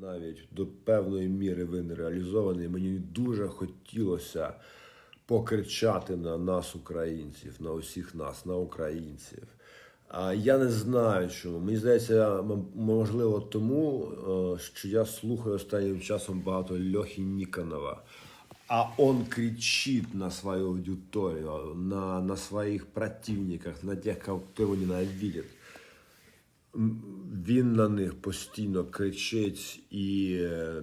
навіть до певної міри він реалізований. Мені дуже хотілося покричати на нас, українців, на усіх нас, на українців. А я не знаю, чому. Мені здається, можливо, тому, е, що я слухаю останнім часом багато Льохи Ніконова. А он кричит на свою аудиторию, на, на своих противниках, на тех, кого хто його ненавидит. Він на них постійно кричить і е,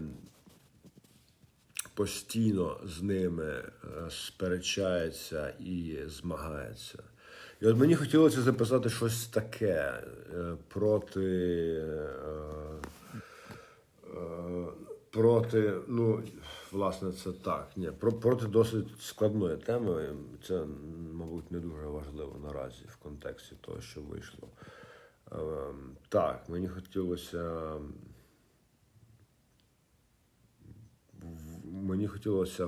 постійно з ними е, сперечається і змагається. І от мені хотілося записати щось таке е, проти. Проти, ну, власне, це так. Ні, про- проти досить складної теми. Це, мабуть, не дуже важливо наразі в контексті того, що вийшло. Ем, Так, мені хотілося. Мені хотілося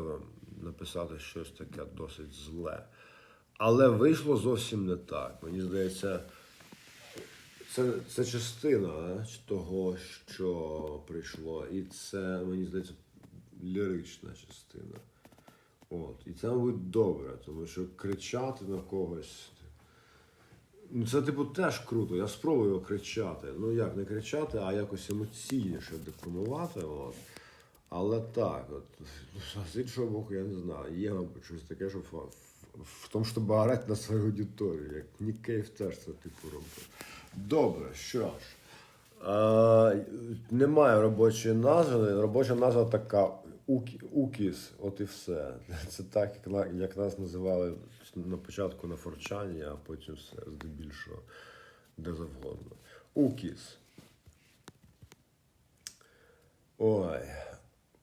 написати щось таке досить зле. Але вийшло зовсім не так. Мені здається, це, це частина а, того, що прийшло. І це, мені здається, лірична частина. От. І це, мабуть, добре, тому що кричати на когось. Ну, це, типу, теж круто. Я спробую кричати. Ну як не кричати, а якось емоційніше декламувати. От. Але так, от, з іншого боку, я не знаю. Є, мабуть, щось таке, що в, в тому, щоб орати на свою аудиторію, як Нік Кейв теж це типу робить. Добре, що ж. Е, немає робочої назви. Робоча назва така Укіс, от і все. Це так, як, нас називали на початку на Форчані, а потім все здебільшого де завгодно. Укіс. Ой.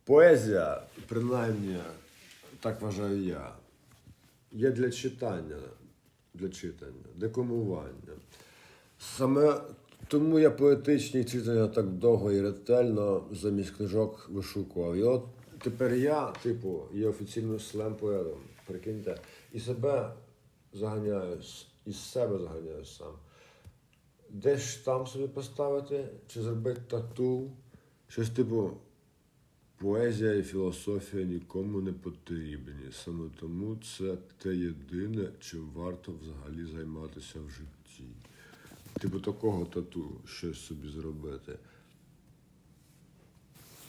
Поезія, принаймні, так вважаю я, є для читання, для читання, декламування. Саме тому я поетичні читання так довго і ретельно замість книжок вишукував. І от тепер я, типу, є офіційним слем поетом, прикиньте, і себе заганяю, с- і з себе заганяю сам. Десь ж там собі поставити, чи зробити тату, щось типу. Поезія і філософія нікому не потрібні. Саме тому це те єдине, чим варто взагалі займатися в житті. Типу такого тату щось собі зробити.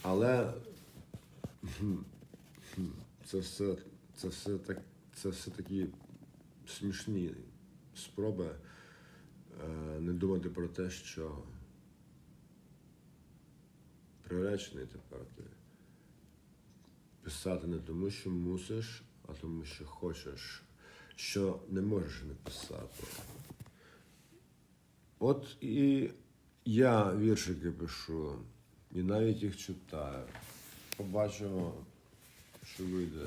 Але це все, це все, так, це все такі смішні спроби е, не думати про те, що приречений тепер ти писати не тому, що мусиш, а тому, що хочеш, що не можеш не писати. От і я віршики пишу, і навіть їх читаю. Побачимо, що вийде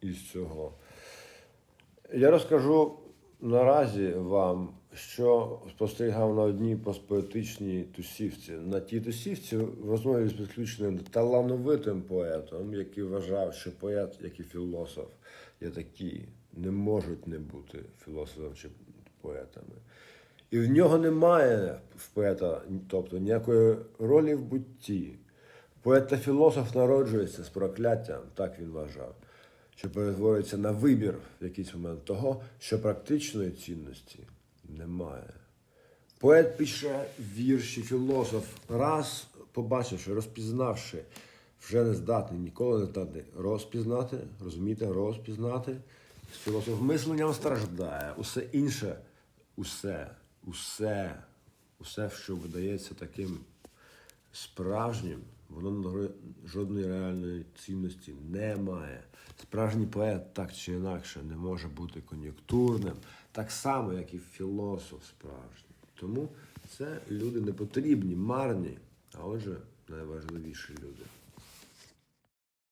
із цього. Я розкажу наразі вам, що спостерігав на одній постпоетичній тусівці. На тій тусівці в розмові з підключеним талановитим поетом, який вважав, що поет, як і філософ, є такі, не можуть не бути філософами чи поетами. І в нього немає в поета, тобто ніякої ролі в бутті. Поет та філософ народжується з прокляттям, так він вважав, що перетворюється на вибір в якийсь момент того, що практичної цінності немає. Поет пише вірші, філософ, раз побачивши, розпізнавши, вже не здатний, ніколи не здатний розпізнати, розумієте, розпізнати. Філософ мисленням страждає, усе інше, усе, усе, усе, що видається таким справжнім, воно жодної реальної цінності не має. Справжній поет так чи інакше не може бути кон'юнктурним, так само, як і філософ справжній. Тому це люди не потрібні, марні, а отже, найважливіші люди.